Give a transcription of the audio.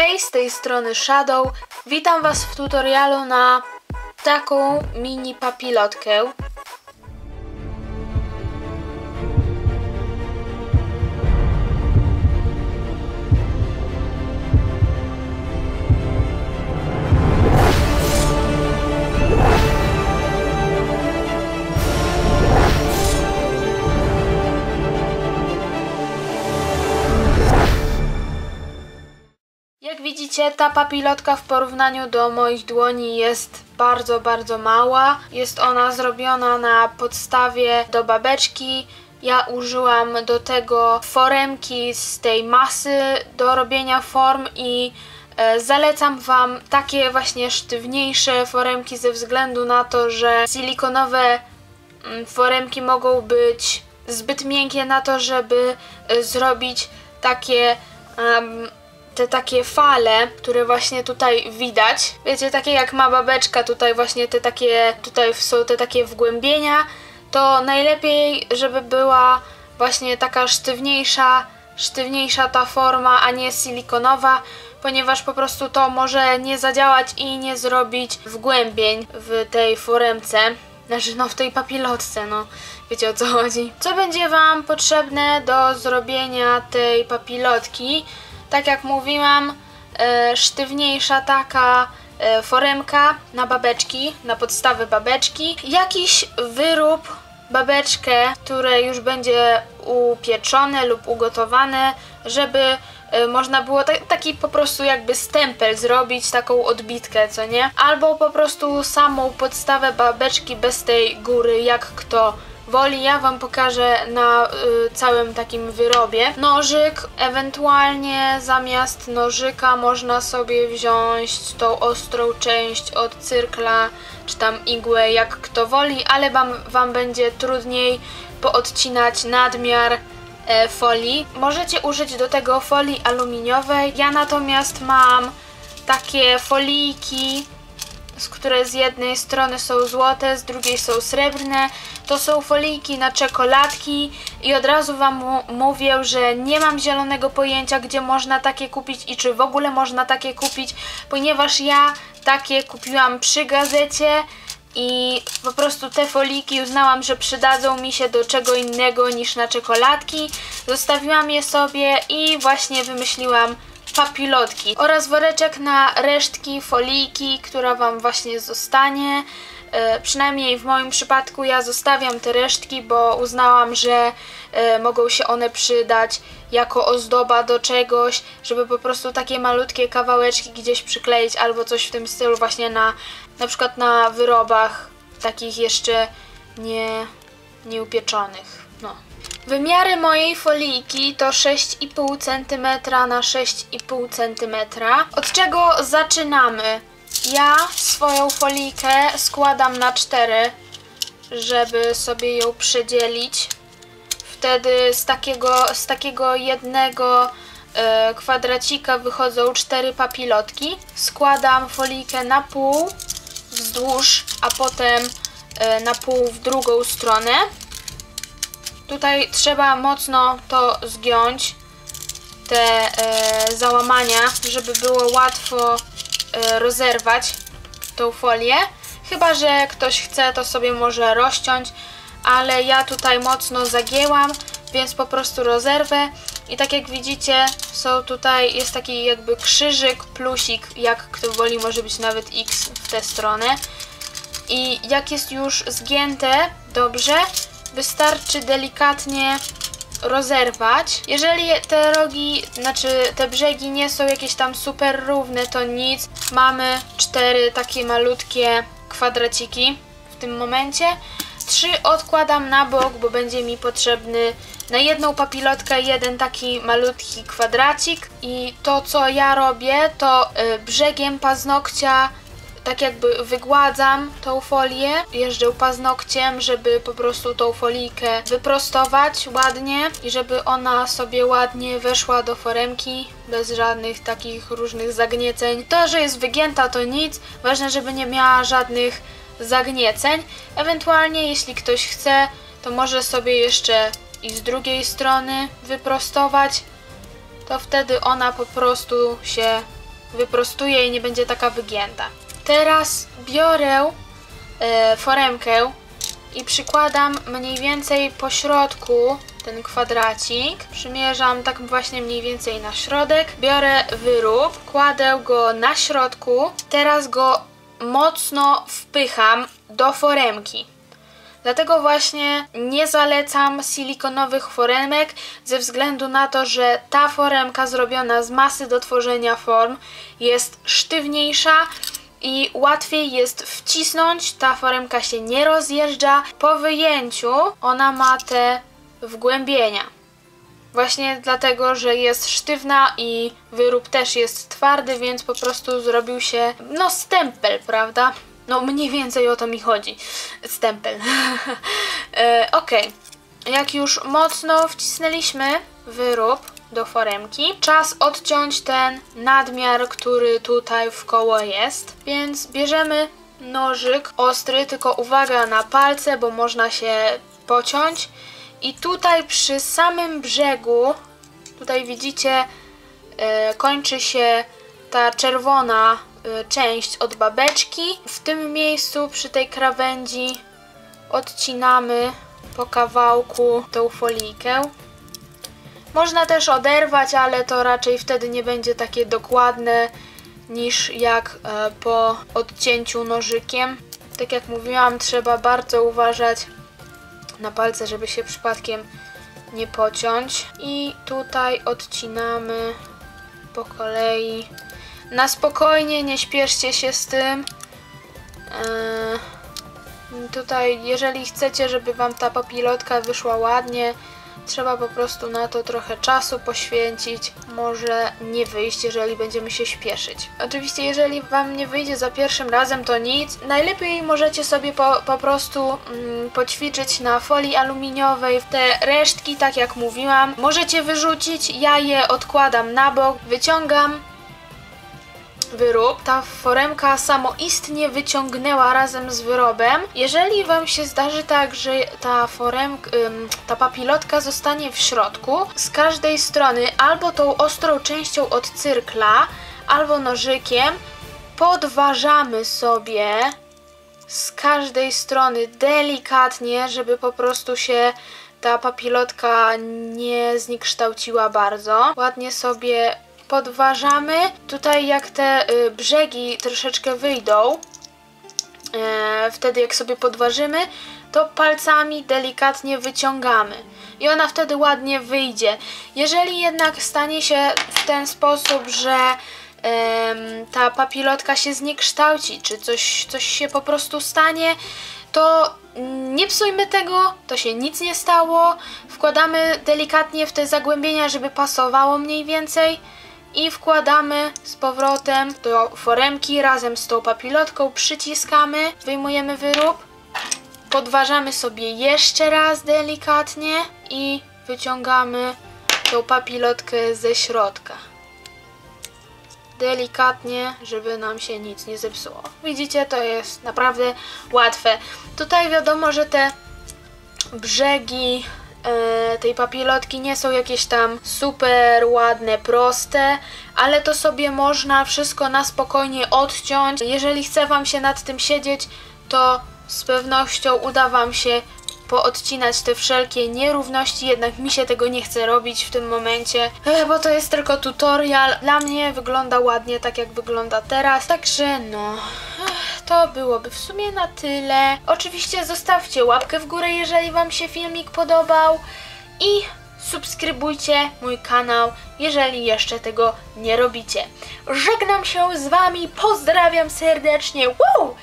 Hej, z tej strony Shadow. Witam Was w tutorialu na taką mini papilotkę. Widzicie, ta papilotka w porównaniu do moich dłoni jest bardzo, bardzo mała. Jest ona zrobiona na podstawie do babeczki. Ja użyłam do tego foremki z tej masy do robienia form i e, zalecam Wam takie właśnie sztywniejsze foremki ze względu na to, że silikonowe mm, foremki mogą być zbyt miękkie na to, żeby e, zrobić takie em, te takie fale, które właśnie tutaj widać. Wiecie, takie jak ma babeczka, tutaj właśnie te takie, tutaj są te takie wgłębienia, to najlepiej, żeby była właśnie taka sztywniejsza, sztywniejsza ta forma, a nie silikonowa, ponieważ po prostu to może nie zadziałać i nie zrobić wgłębień w tej foremce. Znaczy, no w tej papilotce, no wiecie o co chodzi. Co będzie Wam potrzebne do zrobienia tej papilotki? Tak jak mówiłam, e, sztywniejsza taka e, foremka na babeczki, na podstawę babeczki. Jakiś wyrób, babeczkę, które już będzie upieczone lub ugotowane, żeby e, można było ta, taki po prostu jakby stempel zrobić, taką odbitkę, co nie? Albo po prostu samą podstawę babeczki bez tej góry, jak kto woli, ja Wam pokażę na y, całym takim wyrobie. Nożyk, ewentualnie zamiast nożyka można sobie wziąć tą ostrą część od cyrkla, czy tam igłę, jak kto woli, ale wam, wam będzie trudniej poodcinać nadmiar e, folii. Możecie użyć do tego folii aluminiowej, ja natomiast mam takie folijki z które z jednej strony są złote, z drugiej są srebrne. To są folijki na czekoladki i od razu Wam mówię, że nie mam zielonego pojęcia, gdzie można takie kupić i czy w ogóle można takie kupić, ponieważ ja takie kupiłam przy gazecie i po prostu te foliki uznałam, że przydadzą mi się do czego innego niż na czekoladki. Zostawiłam je sobie i właśnie wymyśliłam papilotki oraz woreczek na resztki folijki, która Wam właśnie zostanie. E, przynajmniej w moim przypadku ja zostawiam te resztki, bo uznałam, że e, mogą się one przydać jako ozdoba do czegoś, żeby po prostu takie malutkie kawałeczki gdzieś przykleić albo coś w tym stylu właśnie na na przykład na wyrobach takich jeszcze nie nieupieczonych. No. Wymiary mojej folijki to 6,5 cm na 6,5 cm. Od czego zaczynamy? Ja swoją folijkę składam na 4, żeby sobie ją przedzielić. Wtedy z takiego, z takiego jednego e, kwadracika wychodzą 4 papilotki. Składam folijkę na pół wzdłuż, a potem e, na pół w drugą stronę. Tutaj trzeba mocno to zgiąć, te e, załamania, żeby było łatwo e, rozerwać tą folię. Chyba, że ktoś chce, to sobie może rozciąć, ale ja tutaj mocno zagięłam, więc po prostu rozerwę. I tak jak widzicie, są tutaj, jest taki jakby krzyżyk, plusik, jak kto woli, może być nawet X w tę stronę. I jak jest już zgięte dobrze, wystarczy delikatnie rozerwać. Jeżeli te rogi, znaczy te brzegi nie są jakieś tam super równe, to nic. Mamy cztery takie malutkie kwadraciki w tym momencie. Trzy odkładam na bok, bo będzie mi potrzebny na jedną papilotkę jeden taki malutki kwadracik. I to co ja robię, to y, brzegiem paznokcia tak jakby wygładzam tą folię, jeżdżę paznokciem, żeby po prostu tą folijkę wyprostować ładnie i żeby ona sobie ładnie weszła do foremki bez żadnych takich różnych zagnieceń. To, że jest wygięta to nic, ważne, żeby nie miała żadnych zagnieceń. Ewentualnie jeśli ktoś chce, to może sobie jeszcze i z drugiej strony wyprostować, to wtedy ona po prostu się wyprostuję i nie będzie taka wygięta. Teraz biorę e, foremkę i przykładam mniej więcej po środku ten kwadracik. Przymierzam tak właśnie mniej więcej na środek. Biorę wyrób, kładę go na środku. Teraz go mocno wpycham do foremki. Dlatego właśnie nie zalecam silikonowych foremek ze względu na to, że ta foremka zrobiona z masy do tworzenia form jest sztywniejsza i łatwiej jest wcisnąć, ta foremka się nie rozjeżdża. Po wyjęciu ona ma te wgłębienia. Właśnie dlatego, że jest sztywna i wyrób też jest twardy, więc po prostu zrobił się, no, stempel, prawda? No, mniej więcej o to mi chodzi. Stempel. e, ok. Jak już mocno wcisnęliśmy wyrób do foremki, czas odciąć ten nadmiar, który tutaj w koło jest. Więc bierzemy nożyk ostry, tylko uwaga na palce, bo można się pociąć. I tutaj przy samym brzegu, tutaj widzicie, e, kończy się ta czerwona e, część od babeczki. W tym miejscu, przy tej krawędzi, odcinamy po kawałku tą folijkę. Można też oderwać, ale to raczej wtedy nie będzie takie dokładne niż jak e, po odcięciu nożykiem. Tak jak mówiłam, trzeba bardzo uważać na palce, żeby się przypadkiem nie pociąć. I tutaj odcinamy po kolei. Na spokojnie, nie śpieszcie się z tym. Yy, tutaj, jeżeli chcecie, żeby Wam ta papilotka wyszła ładnie, Trzeba po prostu na to trochę czasu poświęcić. Może nie wyjść, jeżeli będziemy się śpieszyć. Oczywiście, jeżeli Wam nie wyjdzie za pierwszym razem, to nic. Najlepiej możecie sobie po, po prostu mm, poćwiczyć na folii aluminiowej. Te resztki, tak jak mówiłam, możecie wyrzucić. Ja je odkładam na bok, wyciągam wyrób. Ta foremka samoistnie wyciągnęła razem z wyrobem. Jeżeli Wam się zdarzy tak, że ta foremka, ta papilotka zostanie w środku, z każdej strony albo tą ostrą częścią od cyrkla, albo nożykiem podważamy sobie z każdej strony delikatnie, żeby po prostu się ta papilotka nie zniekształciła bardzo. Ładnie sobie podważamy. Tutaj jak te y, brzegi troszeczkę wyjdą, e, wtedy jak sobie podważymy, to palcami delikatnie wyciągamy. I ona wtedy ładnie wyjdzie. Jeżeli jednak stanie się w ten sposób, że ta papilotka się zniekształci, czy coś, coś się po prostu stanie, to nie psujmy tego, to się nic nie stało. Wkładamy delikatnie w te zagłębienia, żeby pasowało mniej więcej i wkładamy z powrotem do foremki razem z tą papilotką, przyciskamy, wyjmujemy wyrób, podważamy sobie jeszcze raz delikatnie i wyciągamy tą papilotkę ze środka. Delikatnie, żeby nam się nic nie zepsuło. Widzicie, to jest naprawdę łatwe. Tutaj wiadomo, że te brzegi e, tej papilotki nie są jakieś tam super ładne, proste, ale to sobie można wszystko na spokojnie odciąć. Jeżeli chce Wam się nad tym siedzieć, to z pewnością uda Wam się poodcinać te wszelkie nierówności, jednak mi się tego nie chce robić w tym momencie, e, bo to jest tylko tutorial. Dla mnie wygląda ładnie tak jak wygląda teraz, także no to byłoby w sumie na tyle. Oczywiście zostawcie łapkę w górę, jeżeli Wam się filmik podobał i subskrybujcie mój kanał, jeżeli jeszcze tego nie robicie. Żegnam się z Wami, pozdrawiam serdecznie, wow!